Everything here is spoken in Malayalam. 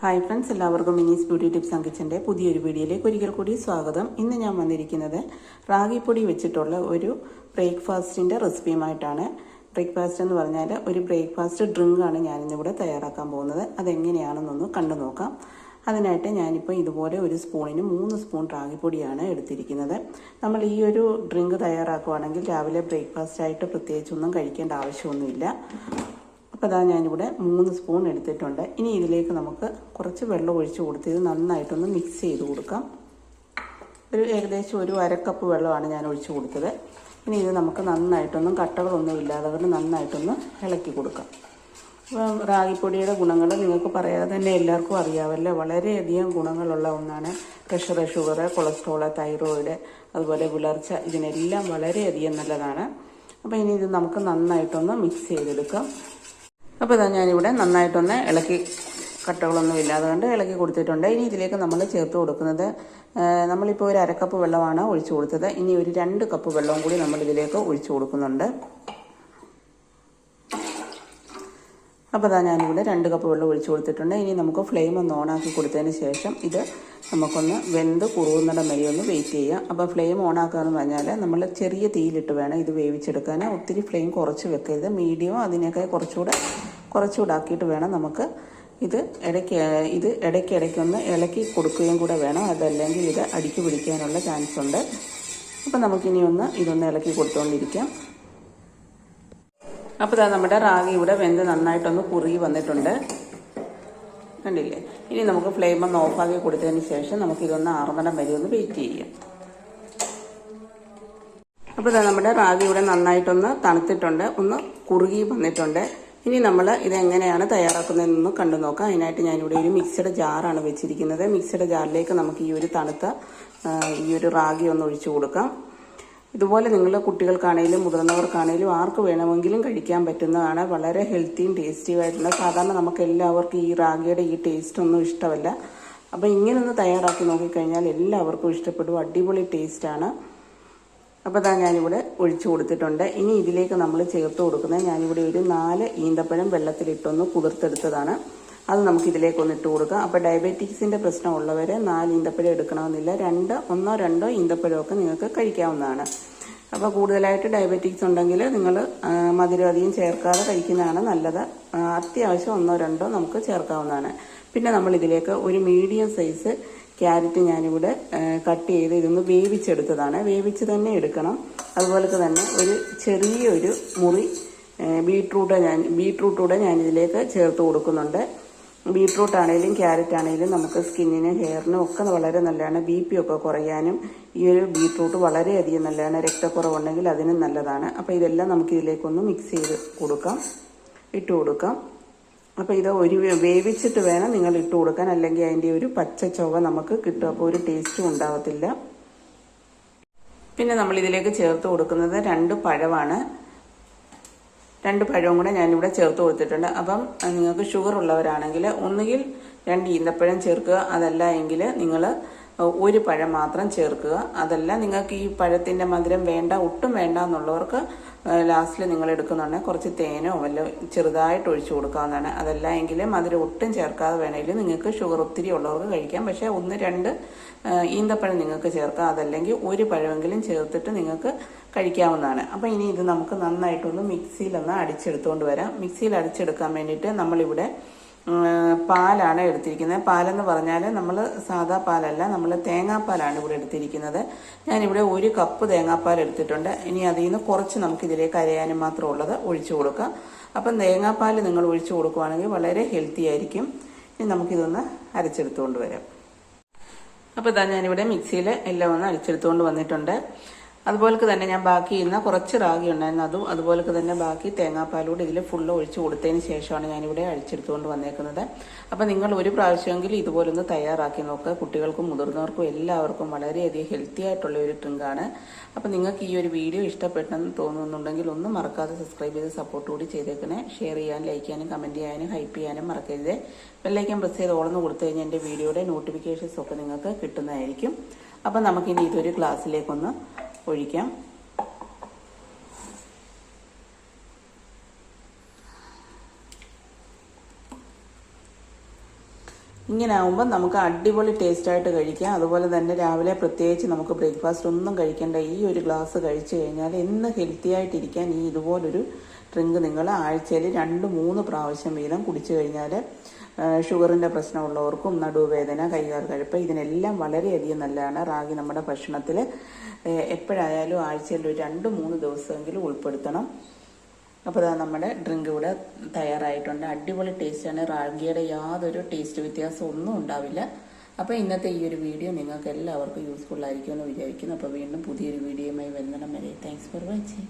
ഹായ് ഫ്രണ്ട്സ് എല്ലാവർക്കും മിനീസ് ബ്യൂട്ടി ടിപ്സ് അങ്കിച്ചന്റെ പുതിയൊരു വീഡിയോയിലേക്ക് ഒരിക്കൽ കൂടി സ്വാഗതം. ഇന്ന് ഞാൻ വന്നിരിക്കുന്നത് റാഗിപ്പൊടി വെച്ചിട്ടുള്ള ഒരു ബ്രേക്ക്ഫാസ്റ്റിന്റെ റെസിപ്പിയുമായിട്ടാണ്. ബ്രേക്ക്ഫാസ്റ്റ് എന്ന് പറഞ്ഞാൽ ഒരു ബ്രേക്ക്ഫാസ്റ്റ് ഡ്രിങ്കാണ് ഞാനിന്നിവിടെ തയ്യാറാക്കാൻ പോകുന്നത്. അതെങ്ങനെയാണെന്നൊന്ന് കണ്ടു നോക്കാം. അതിനായിട്ട് ഞാനിപ്പോൾ ഇതുപോലെ ഒരു സ്പൂണിന് മൂന്ന് സ്പൂൺ റാഗിപ്പൊടിയാണ് എടുത്തിരിക്കുന്നത്. നമ്മൾ ഈ ഒരു ഡ്രിങ്ക് തയ്യാറാക്കുവാണെങ്കിൽ രാവിലെ ബ്രേക്ക്ഫാസ്റ്റ് ആയിട്ട് പ്രത്യേകിച്ചൊന്നും കഴിക്കേണ്ട ആവശ്യമൊന്നുമില്ല. അപ്പോൾ അതാ ഞാനിവിടെ മൂന്ന് സ്പൂൺ എടുത്തിട്ടുണ്ട്. ഇനി ഇതിലേക്ക് നമുക്ക് കുറച്ച് വെള്ളം ഒഴിച്ച് കൊടുത്ത് ഇത് നന്നായിട്ടൊന്ന് മിക്സ് ചെയ്ത് കൊടുക്കാം. ഒരു ഏകദേശം ഒരു അരക്കപ്പ് വെള്ളമാണ് ഞാൻ ഒഴിച്ച് കൊടുത്തത്. ഇനി ഇത് നമുക്ക് നന്നായിട്ടൊന്നും കട്ടകളൊന്നും ഇല്ലാതെ കൊണ്ട് നന്നായിട്ടൊന്ന് ഇളക്കി കൊടുക്കാം. അപ്പം റാഗിപ്പൊടിയുടെ ഗുണങ്ങൾ നിങ്ങൾക്ക് പറയാതെ തന്നെ എല്ലാവർക്കും അറിയാമല്ലോ വളരെയധികം ഗുണങ്ങളുള്ള ഒന്നാണ് പ്രഷർ ഷുഗർ കൊളസ്ട്രോൾ തൈറോയിഡ് അതുപോലെ വിളർച്ച ഇതിനെല്ലാം വളരെയധികം നല്ലതാണ്. അപ്പോൾ ഇനി ഇത് നമുക്ക് നന്നായിട്ടൊന്ന് മിക്സ് ചെയ്തെടുക്കാം. അപ്പോൾ ഇതാ ഞാനിവിടെ നന്നായിട്ടൊന്ന് ഇളക്കി കട്ടകളൊന്നും ഇല്ലാതെ കൊണ്ട് ഇളക്കി കൊടുത്തിട്ടുണ്ട്. ഇനി ഇതിലേക്ക് നമ്മൾ ചേർത്ത് കൊടുക്കുന്നത് നമ്മളിപ്പോൾ ഒരു അരക്കപ്പ് വെള്ളമാണ് ഒഴിച്ചു കൊടുത്തത്. ഇനി ഒരു രണ്ട് കപ്പ് വെള്ളവും കൂടി നമ്മൾ ഇതിലേക്ക് ഒഴിച്ചു കൊടുക്കുന്നുണ്ട്. അപ്പോൾ അതാ ഞാനിവിടെ രണ്ട് കപ്പ് വെള്ളം ഒഴിച്ചു കൊടുത്തിട്ടുണ്ട്. ഇനി നമുക്ക് ഫ്ലെയിം ഒന്ന് ഓണാക്കി കൊടുത്തതിന് ശേഷം ഇത് നമുക്കൊന്ന് വെന്ത് കുറുകുന്നിടം വരെ ഒന്ന് വെയിറ്റ് ചെയ്യാം. അപ്പോൾ ഫ്ലെയിം ഓണാക്കുക എന്ന് പറഞ്ഞാൽ നമ്മൾ ചെറിയ തീയിലിട്ട് വേണം ഇത് വേവിച്ചെടുക്കാൻ ഒത്തിരി ഫ്ലെയിം കുറച്ച് വെക്കരുത്. മീഡിയം അതിനേക്കാൾ കുറച്ചുകൂടെ കുറച്ചുകൂടെ ആക്കിയിട്ട് വേണം നമുക്ക് ഇത് ഇടയ്ക്ക് ഇത് ഇടയ്ക്ക് ഇടയ്ക്കൊന്ന് ഇളക്കി കൊടുക്കുകയും കൂടെ വേണം. അതല്ലെങ്കിൽ ഇത് അടിക്ക് പിടിക്കാനുള്ള ചാൻസ് ഉണ്ട്. അപ്പോൾ നമുക്കിനി ഒന്ന് ഇതൊന്ന് ഇളക്കി കൊടുത്തുകൊണ്ടിരിക്കാം അപ്പോൾ ഇതാ നമ്മുടെ റാഗി ഇവിടെ വെന്ത് നന്നായിട്ടൊന്ന് കുറുകി വന്നിട്ടുണ്ട്. കണ്ടില്ലേ? ഇനി നമുക്ക് ഫ്ലെയിം ഒന്ന് ഓഫാക്കി കൊടുത്തതിന് ശേഷം നമുക്കിതൊന്ന് ആറുന്നിടം വരെ ഒന്ന് വെയിറ്റ് ചെയ്യാം. അപ്പോൾ ഇതാ നമ്മുടെ റാഗി ഇവിടെ നന്നായിട്ടൊന്ന് തണുത്തിട്ടുണ്ട്. ഒന്ന് കുറുകി വന്നിട്ടുണ്ട്. ഇനി നമ്മൾ ഇതെങ്ങനെയാണ് തയ്യാറാക്കുന്നതെന്നൊന്ന് കണ്ടു നോക്കാം. അതിനായിട്ട് ഞാനിവിടെ ഒരു മിക്സഡ് ജാറാണ് വെച്ചിരിക്കുന്നത്. മിക്സഡ് ജാറിലേക്ക് നമുക്ക് ഈ ഒരു തണുത്ത ഈ ഒരു റാഗി ഒന്ന് ഒഴിച്ചു കൊടുക്കാം. ഇതുപോലെ നിങ്ങൾ കുട്ടികൾക്കാണേലും മുതിർന്നവർക്കാണേലും ആർക്ക് വേണമെങ്കിലും കഴിക്കാൻ പറ്റുന്നതാണ്. വളരെ ഹെൽത്തിയും ടേസ്റ്റിയും ആയിട്ടുള്ള സാധാരണ നമുക്ക് എല്ലാവർക്കും ഈ റാഗിയുടെ ഈ ടേസ്റ്റ് ഒന്നും ഇഷ്ടമല്ല. അപ്പോൾ ഇങ്ങനെ ഒന്ന് തയ്യാറാക്കി നോക്കിക്കഴിഞ്ഞാൽ എല്ലാവർക്കും ഇഷ്ടപ്പെടും. അടിപൊളി ടേസ്റ്റാണ് അപ്പോൾ ഇതാ ഞാനിവിടെ ഒഴിച്ചു കൊടുത്തിട്ടുണ്ട്. ഇനി ഇതിലേക്ക് നമ്മൾ ചേർത്ത് കൊടുക്കുന്നത് ഞാനിവിടെ ഒരു നാല് ഈന്തപ്പഴം വെള്ളത്തിലിട്ടൊന്ന് കുതിർത്തെടുത്തതാണ്. അത് നമുക്ക് ഇതിലേക്കൊന്ന് ഇട്ട് കൊടുക്കാം. അപ്പോൾ ഡയബറ്റീസിന്റെ ഉള്ളവരെ നാല് ഈന്തപ്പഴം എടുക്കണമെന്നില്ല. രണ്ട് ഒന്നോ രണ്ടോ ഈന്തപ്പഴമൊക്കെ നിങ്ങൾക്ക് കഴിക്കാവുന്നതാണ്. അപ്പോൾ കൂടുതലായിട്ട് ഡയബറ്റിക്സ് ഉണ്ടെങ്കിൽ നിങ്ങൾ മധുരം അധികം ചേർക്കാതെ കഴിക്കുന്നതാണ് നല്ലത്. അത്യാവശ്യം ഒന്നോ രണ്ടോ നമുക്ക് ചേർക്കാവുന്നതാണ്. പിന്നെ നമ്മൾ ഇതിലേക്ക് ഒരു മീഡിയം സൈസ് ക്യാരറ്റ് ഞാനിവിടെ കട്ട് ചെയ്ത് ഇതൊന്ന് വേവിച്ചെടുത്തതാണ്. വേവിച്ച് തന്നെ എടുക്കണം. അതുപോലെ തന്നെ ഒരു ചെറിയൊരു മുറി ബീട്രൂട്ട് ഞാൻ ബീട്രൂട്ടൂടെ ഞാൻ ഇതിലേക്ക് ചേർത്ത് കൊടുക്കുന്നുണ്ട്. ബീട്രൂട്ട് ആണെങ്കിലും ക്യാരറ്റ് ആണെങ്കിലും നമുക്ക് സ്കിന്നിനും ഹെയറിനും ഒക്കെ വളരെ നല്ലതാണ്. ബി പി ഒക്കെ കുറയാനും ഈ ഒരു ബീട്രൂട്ട് വളരെയധികം നല്ലതാണ്. രക്തക്കുറവുണ്ടെങ്കിൽ അതിനും നല്ലതാണ്. അപ്പോൾ ഇതെല്ലാം നമുക്ക് ഇതിലേക്കൊന്ന് മിക്സ് ചെയ്ത് കൊടുക്കാം. ഇട്ട് കൊടുക്കാം. അപ്പോൾ ഇത് ഒരു വേവിച്ചിട്ട് വേണം നിങ്ങൾ ഇട്ട് കൊടുക്കാൻ. അല്ലെങ്കിൽ അതിന്റെ ഒരു പച്ച ചുവ നമുക്ക് കിട്ടും. അപ്പോൾ ഒരു ടേസ്റ്റും ഉണ്ടാവത്തില്ല. പിന്നെ നമ്മൾ ഇതിലേക്ക് ചേർത്ത് കൊടുക്കുന്നത് രണ്ട് പഴമാണ്. രണ്ട് പഴവും കൂടെ ഞാനിവിടെ ചേർത്ത് കൊടുത്തിട്ടുണ്ട്. അപ്പം നിങ്ങൾക്ക് ഷുഗർ ഉള്ളവരാണെങ്കിൽ ഒന്നുകിൽ രണ്ട് ഈന്തപ്പഴം ചേർക്കുക. അതല്ല എങ്കിൽ നിങ്ങൾ ഒരു പഴം മാത്രം ചേർക്കുക. അതല്ല നിങ്ങൾക്ക് ഈ പഴത്തിന്റെ മധുരം വേണ്ട ഒട്ടും വേണ്ട എന്നുള്ളവർക്ക് ലാസ്റ്റിൽ നിങ്ങൾ എടുക്കുന്നുണ്ടെങ്കിൽ കുറച്ച് തേനോ വല്ല ചെറുതായിട്ട് ഒഴിച്ചു കൊടുക്കാവുന്നതാണ്. അതല്ല എങ്കിൽ മധുരം ഒട്ടും ചേർക്കാതെ വേണമെങ്കിൽ നിങ്ങൾക്ക് ഷുഗർ ഒത്തിരി ഉള്ളവർക്ക് കഴിക്കാം. പക്ഷേ ഒന്ന് രണ്ട് ഈന്തപ്പഴം നിങ്ങൾക്ക് ചേർക്കാം. അതല്ലെങ്കിൽ ഒരു പഴമെങ്കിലും ചേർത്തിട്ട് നിങ്ങൾക്ക് കഴിക്കാവുന്നതാണ്. അപ്പോൾ ഇനി ഇത് നമുക്ക് നന്നായിട്ടൊന്ന് മിക്സിയിലൊന്ന് അടിച്ചെടുത്തുകൊണ്ട് വരാം. മിക്സിയിൽ അടിച്ചെടുക്കാൻ വേണ്ടിയിട്ട് നമ്മളിവിടെ പാലാണ് എടുത്തിരിക്കുന്നത്. പാലെന്ന് പറഞ്ഞാൽ നമ്മൾ സാധാ പാലല്ല നമ്മൾ തേങ്ങാപ്പാലാണ് ഇവിടെ എടുത്തിരിക്കുന്നത്. ഞാനിവിടെ ഒരു കപ്പ് തേങ്ങാപ്പാൽ എടുത്തിട്ടുണ്ട്. ഇനി അതിൽ നിന്ന് കുറച്ച് നമുക്ക് ഇതിലേക്ക് അരയാനും മാത്രമുള്ളത് ഒഴിച്ചു കൊടുക്കാം. അപ്പം തേങ്ങാപ്പാൽ നിങ്ങൾ ഒഴിച്ചു കൊടുക്കുവാണെങ്കിൽ വളരെ ഹെൽത്തി ആയിരിക്കും. ഇനി നമുക്കിതൊന്ന് അരച്ചെടുത്തുകൊണ്ട് വരാം. അപ്പോൾ ഇതാ ഞാനിവിടെ മിക്സിയിൽ എല്ലാം ഒന്ന് അടിച്ചെടുത്തുകൊണ്ട് വന്നിട്ടുണ്ട്. അതുപോലെ തന്നെ ഞാൻ ബാക്കി ഇന്ന് കുറച്ച് റാഗി ഉണ്ടായിരുന്നു. അതും അതുപോലെ തന്നെ ബാക്കി തേങ്ങാപ്പാലൂടെ ഇതിൽ ഫുള്ള് ഒഴിച്ച് കൊടുത്തതിന് ശേഷമാണ് ഞാനിവിടെ അഴിച്ചെടുത്തുകൊണ്ട് വന്നേക്കുന്നത്. അപ്പോൾ നിങ്ങൾ ഒരു പ്രാവശ്യമെങ്കിലും ഇതുപോലൊന്ന് തയ്യാറാക്കി നോക്കുക. കുട്ടികൾക്കും മുതിർന്നവർക്കും എല്ലാവർക്കും വളരെയധികം ഹെൽത്തി ആയിട്ടുള്ള ഒരു ഡ്രിങ്കാണ് അപ്പോൾ നിങ്ങൾക്ക് ഈ ഒരു വീഡിയോ ഇഷ്ടപ്പെട്ടെന്ന് തോന്നുന്നുണ്ടെങ്കിൽ ഒന്നും മറക്കാതെ സബ്സ്ക്രൈബ് ചെയ്ത് സപ്പോർട്ട് കൂടി ചെയ്തേക്കണേ. ഷെയർ ചെയ്യാൻ ലൈക്ക് ചെയ്യാനും കമന്റ് ചെയ്യാനും ഹൈപ്പ് ചെയ്യാനും മറക്കരുത്. ബെല്ലൈക്കൻ പ്രസ് ചെയ്ത് ഓളന്ന് കൊടുത്തു കഴിഞ്ഞാൽ എന്റെ വീഡിയോയുടെ നോട്ടിഫിക്കേഷൻസ് ഒക്കെ നിങ്ങൾക്ക് കിട്ടുന്നതായിരിക്കും. അപ്പം നമുക്കിനി ഇതൊരു ഗ്ലാസ്സിലേക്കൊന്ന് ഒഴിക്കാം. ഇങ്ങനെ ആകുമ്പോൾ നമുക്ക് അടിപൊളി ടേസ്റ്റായിട്ട് കഴിക്കാം. അതുപോലെ തന്നെ രാവിലെ പ്രത്യേകിച്ച് നമുക്ക് ബ്രേക്ക്ഫാസ്റ്റ് ഒന്നും കഴിക്കേണ്ട ഈ ഒരു ഗ്ലാസ് കഴിച്ചു കഴിഞ്ഞാൽ എന്ന് ഹെൽത്തി ആയിട്ടിരിക്കാൻ ഈ ഇതുപോലൊരു ഡ്രിങ്ക് നിങ്ങൾ ആഴ്ചയിൽ രണ്ട് മൂന്ന് പ്രാവശ്യം വീതം കുടിച്ചു കഴിഞ്ഞാൽ ഷുഗറിന്റെ പ്രശ്നമുള്ളവർക്കും നടുവേദന കൈകാൽ കഴുപ്പ് ഇതിനെല്ലാം വളരെയധികം നല്ലതാണ്. റാഗി നമ്മുടെ ഭക്ഷണത്തിൽ എപ്പോഴായാലും ആഴ്ചയിൽ ഒരു രണ്ട് മൂന്ന് ദിവസമെങ്കിലും ഉൾപ്പെടുത്തണം. അപ്പോൾ ഇതാ നമ്മുടെ ഡ്രിങ്ക് ഇവിടെ തയ്യാറായിട്ടുണ്ട്. അടിപൊളി ടേസ്റ്റാണ്. റാഗിയുടെ യാതൊരു ടേസ്റ്റ് വ്യത്യാസം ഒന്നും ഉണ്ടാവില്ല. അപ്പോൾ ഇന്നത്തെ ഈ ഒരു വീഡിയോ നിങ്ങൾക്ക് എല്ലാവർക്കും യൂസ്ഫുൾ ആയിരിക്കുമെന്ന് വിചാരിക്കുന്നു. അപ്പോൾ വീണ്ടും പുതിയൊരു വീഡിയോയുമായി വരുന്നിടം വരെ താങ്ക്സ് ഫോർ വാച്ചിങ്